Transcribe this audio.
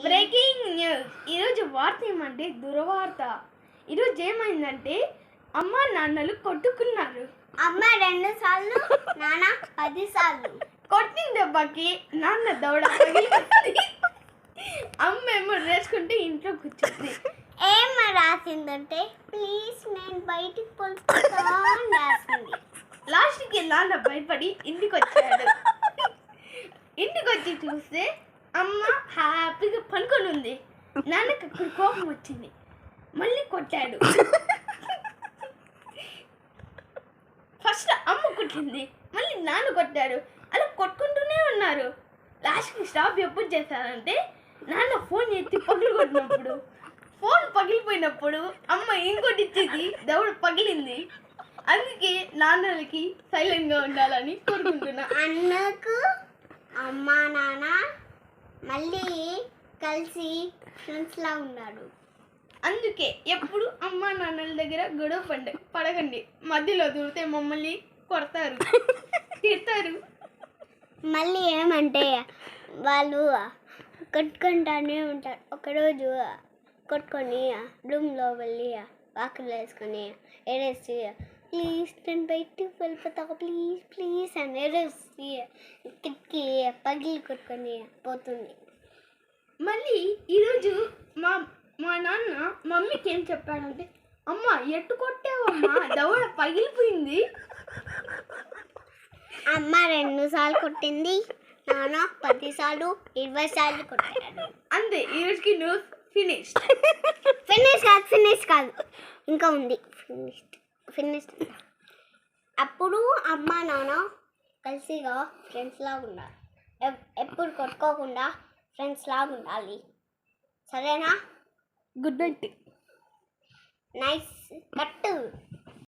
Breaking news. ఈరోజు వార్త ఏమంటే దురవార్త. ఈరోజు ఏమైందంటే అమ్మ నాన్నలు కొట్టుకున్నారు. అమ్మ రెండు సార్లు నాన్న పది సార్లు. కొట్టిన దెబ్బకి నాన్న పగిలింది అమ్మ ఏమో రేసుకుంటే ఇంట్లో కూర్చుంది. ఏం రాసిందంటే ప్లీజ్ నేను బయటికి పొలుపుతా అని రాసింది. లాస్ట్కి నాన్న భయపడి ఇంటికి వచ్చాడు ఇంటికి వచ్చి చూస్తే అమ్మ హ్యాపీగా పనుకొని ఉంది. నాన్నకి అక్కడ కోపం వచ్చింది. మళ్ళీ కొట్టాడు. ఫస్ట్ అమ్మ కొట్టింది. మళ్ళీ నాన్న కొట్టాడు. అలా కొట్టుకుంటూనే ఉన్నారు. లాస్ట్కి స్టాప్ ఎప్పుడు చేశారంటే నాన్న ఫోన్ ఎత్తి పగిలి కొట్టినప్పుడు. ఫోన్ పగిలిపోయినప్పుడు అమ్మ ఇంకోటి ఇచ్చేది దేవుడు పగిలింది. అందుకే నాన్నలకి సైలెంట్గా ఉండాలని కోరుకుంటున్నా. అన్నకు అమ్మ నాన్న మళ్ళీ కలిసి ఫ్రెండ్స్ లా ఉన్నాడు అందుకే ఎప్పుడు అమ్మా నాన్నల దగ్గర గొడవ పండి పడకండి. మధ్యలో దూరితే మమ్మల్ని కొడతారు. తిడతారు. మళ్ళీ ఏమంటే వాళ్ళు కొట్టుకుంటానే ఉంటారు. ఒకరోజు కొట్టుకొని రూమ్లో వెళ్ళి వాకులు వేసుకొని ఏడేసి ప్లీజ్ నేను బయటికి వెళ్ళిపోతా ప్లీజ్ ప్లీజ్ అని ఏడేసి కిటికీ పగిలి కొట్టుకొని పోతుంది మళ్ళీ ఈరోజు మా మా నాన్న మమ్మీకి ఏం చెప్పాడంటే అమ్మ ఎట్టు కొట్టావమ్మా? దవడ పగిలిపోయింది. అమ్మ రెండు సార్లు కొట్టింది. నాన్న పది సార్లు ఇరవై సార్లు కొట్టాడు. అంతే ఈరోజుకి న్యూస్ ఫినిష్ ఫినిష్ కాదు ఫినిష్ కాదు. ఇంకా ఉంది. ఫినిష్ ఫినిష్ అప్పుడు అమ్మ నాన్న కలిసిగా ఫ్రెండ్స్ లాగా ఉండాలి. ఎప్- ఎప్పుడు కొట్టుకోకుండా ఫ్రెండ్స్ లాగా ఉండాలి. సరేనా? గుడ్ నైట్ నైస్ కట్టు